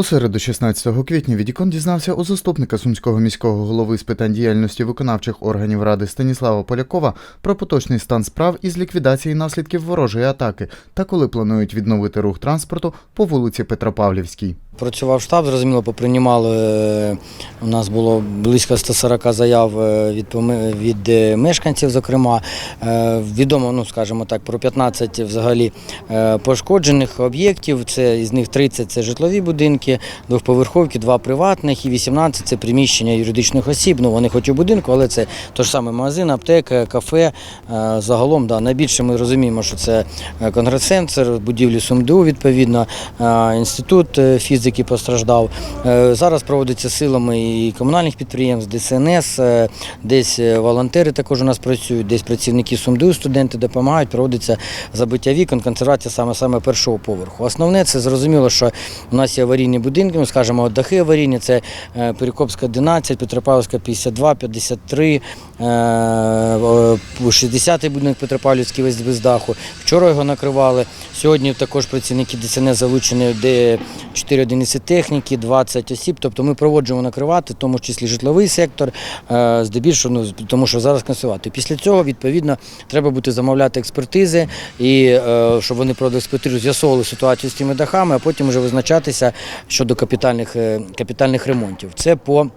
У середу, 16 квітня, Відікон дізнався у заступника сумського міського голови з питань діяльності виконавчих органів ради Станіслава Полякова про поточний стан справ із ліквідації наслідків ворожої атаки та коли планують відновити рух транспорту по вулиці Петропавлівській. Працював штаб, зрозуміло, поприймали. е, У нас було близько 140 заяв е, від, від е, мешканців, зокрема. Відомо, ну скажімо так, про 15 взагалі пошкоджених об'єктів. Це із них 30 це житлові будинки, двохповерховки, два приватних і 18 це приміщення юридичних осіб. Ну вони хоч в будинку, але це той ж самий магазин, аптека, кафе. Загалом, да, найбільше ми розуміємо, що це конгрес-центр, будівлі СумДУ, відповідно, інститут е, фізики постраждав. Е, Зараз проводиться силами і комунальних підприємств, ДСНС, е, десь е, волонтери також у нас працюють, десь працівники СумДУ, студенти допомагають, проводиться забиття вікон, консервація саме саме першого поверху. Основне це зрозуміло, що у нас є аварійні будинки, скажімо, от дахи аварійні, це е, Перекопська 11, Петропавлівська 52, 53, е, е, 60-й будинок Петропавлівський весь без даху. Вчора його накривали. Сьогодні також працівники ДСНС залучені, де 4 одиниці техніки, 20 осіб. Тобто ми проводжуємо накривати, в тому числі житловий сектор, е, здебільшого, ну, тому що зараз консувати. Після цього, відповідно, треба буде замовляти експертизи, і е, щоб вони провели експертизу, з'ясовували ситуацію з тими дахами, а потім вже визначатися щодо капітальних, е, капітальних ремонтів. Це по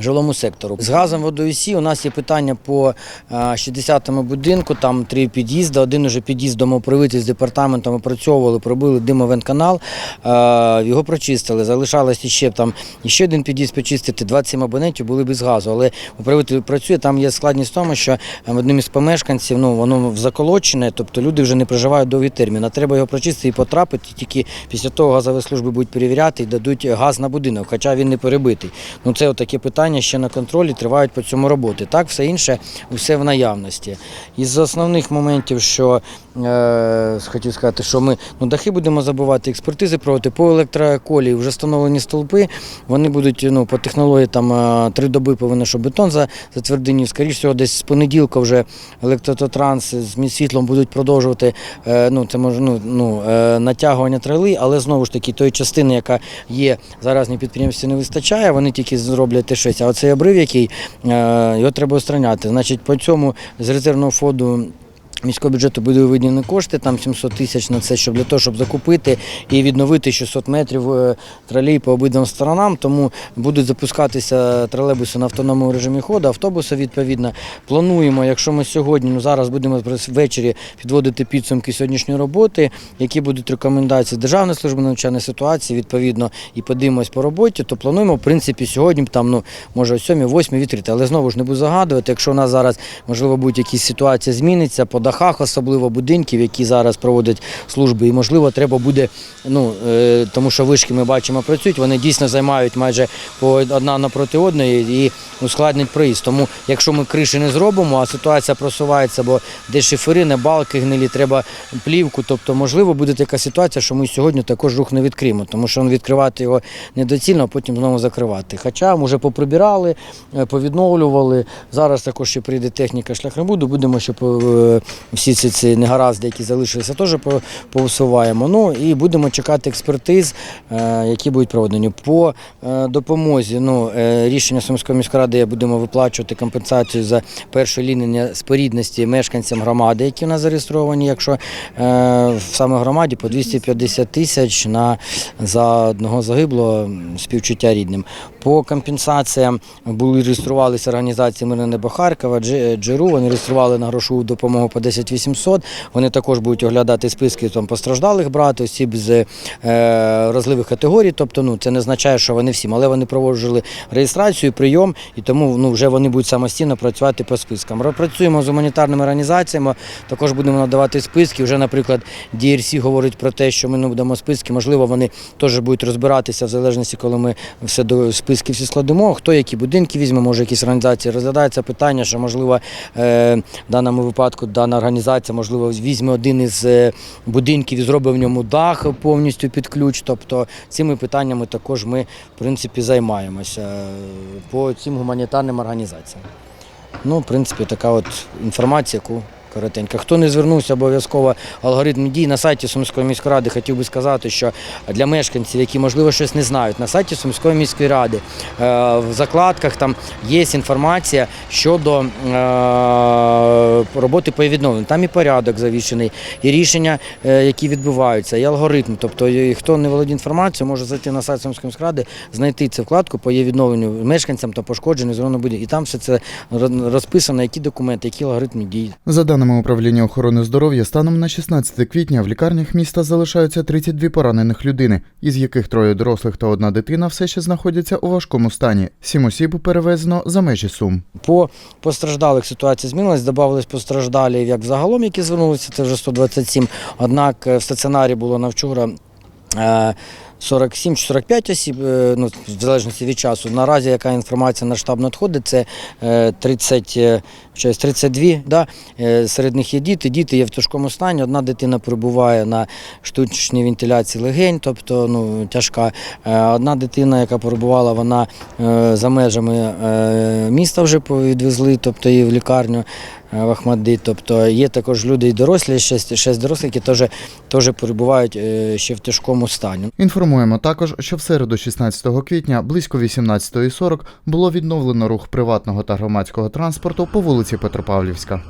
Жилому сектору з газом водою Сі у нас є питання по е, 60-му будинку. Там три під'їзди. Один уже під'їзд домоуправитель з департаментом опрацьовували, пробили димовентканал, е, його прочистили. Залишалося ще там ще один під'їзд почистити. 27 абонентів були без газу. Але управитель працює. Там є складність в тому, що е, одним із помешканців ну воно заколочене, тобто люди вже не проживають довгий термін. А треба його прочистити і потрапити. Тільки після того газові служби будуть перевіряти і дадуть газ на будинок, хоча він не перебитий. Ну це отаке питання ще на контролі, тривають по цьому роботи. Так, все інше, все в наявності. Із основних моментів, що е, хотів сказати, що ми ну, дахи будемо забувати, експертизи проводити по електроколії, вже встановлені столпи. Вони будуть ну, по технології там е, три доби повинно, щоб бетон за- затвердинів. Скоріше всього, десь з понеділка вже електротранс з Мінсвітлом будуть продовжувати е, ну, це може, ну, ну, е, натягування трали, але знову ж таки тої частини, яка є зараз на підприємстві, не вистачає, вони тільки зроблять те щось. А оцей обрив, який е, його треба устраняти. Значить, по цьому з резервного фонду. Міського бюджету буде виділені кошти, там 700 тисяч на це, щоб для того, щоб закупити і відновити 600 метрів е, тролей по обидвам сторонам. Тому будуть запускатися тролейбуси на автономному режимі ходу, автобуси відповідно. Плануємо, якщо ми сьогодні, ну зараз будемо ввечері підводити підсумки сьогоднішньої роботи, які будуть рекомендації Державної служби надзвичайної ситуації, відповідно, і подивимось по роботі, то плануємо, в принципі, сьогодні там, ну, може, о 7-8 відкрити. Але знову ж не буду загадувати, якщо у нас зараз, можливо, будь якісь ситуація зміниться дахах, особливо будинків, які зараз проводять служби, і можливо, треба буде, ну е, тому що вишки ми бачимо працюють, вони дійсно займають майже по одна напроти одної і ускладнять проїзд. Тому, якщо ми криші не зробимо, а ситуація просувається, бо де шифери, не балки гнилі, треба плівку. Тобто, можливо, буде така ситуація, що ми сьогодні також рух не відкриємо, тому що відкривати його недоцільно, а потім знову закривати. Хоча ми вже поприбирали, е, повідновлювали. Зараз також ще прийде техніка шляхробуду, будемо ще по- е, всі ці, ці негаразди, які залишилися, теж по- поусуваємо. Ну і будемо чекати експертиз, е, які будуть проведені. По е, допомозі ну, е, рішення Сумської міської ради будемо виплачувати компенсацію за перше лінення спорідності мешканцям громади, які в нас зареєстровані, якщо в саме громаді по 250 тисяч на за одного загиблого співчуття рідним. По компенсаціям були реєструвалися організації Мирне Небо Харкова, Джеру. Вони реєстрували на грошову допомогу по 10 800. Вони також будуть оглядати списки там постраждалих брати, осіб з е, розливих категорій. Тобто, ну це не означає, що вони всім, але вони проводили реєстрацію, прийом, і тому ну вже вони будуть самостійно працювати по спискам. Працюємо з гуманітарними організаціями. Також будемо надавати списки. Вже, наприклад, DRC говорить про те, що ми не будемо списки. Можливо, вони теж будуть розбиратися в залежності, коли ми все до списки всі складемо. Хто які будинки візьме, може якісь організації розглядається питання, що можливо е, в даному випадку дана організація можливо візьме один із е, будинків і зробить в ньому дах повністю під ключ. Тобто цими питаннями також ми в принципі займаємося е, по цим гуманітарним організаціям. Ну, в принципі, така от інформація, яку коротенько. Хто не звернувся, обов'язково алгоритм дій на сайті Сумської міської ради. Хотів би сказати, що для мешканців, які можливо щось не знають, на сайті Сумської міської ради е, в закладках там є інформація щодо е, роботи по відновленню. Там і порядок завішений, і рішення, е, які відбуваються, і алгоритм. Тобто, і хто не володіє інформацією, може зайти на сайт Сумської міської ради, знайти цю вкладку по є відновленню мешканцям та пошкодженню зону будівлі. І там все це розписано, які документи, які алгоритми дій. За даними управління охорони здоров'я, станом на 16 квітня в лікарнях міста залишаються 32 поранених людини, із яких троє дорослих та одна дитина все ще знаходяться у важкому стані. Сім осіб перевезено за межі Сум. По постраждалих ситуація змінилась, додавались постраждалі як загалом, які звернулися, це вже 127. Однак е, в стаціонарі було на вчора. е, 47 чи 45 осіб, е, ну, в залежності від часу. Наразі, яка інформація на штаб надходить, це е, 30, е, 32, да? Е, серед них є діти, діти є в тяжкому стані, одна дитина перебуває на штучній вентиляції легень, тобто ну, тяжка. Одна дитина, яка перебувала, вона за межами міста вже відвезли, тобто її в лікарню в Ахмадит. Тобто є також люди і дорослі, шесть, шесть дорослих, які теж, теж перебувають е, ще в тяжкому стані. Інформуємо також, що в середу 16 квітня близько 18.40 було відновлено рух приватного та громадського транспорту по вулиці Петропавлівська.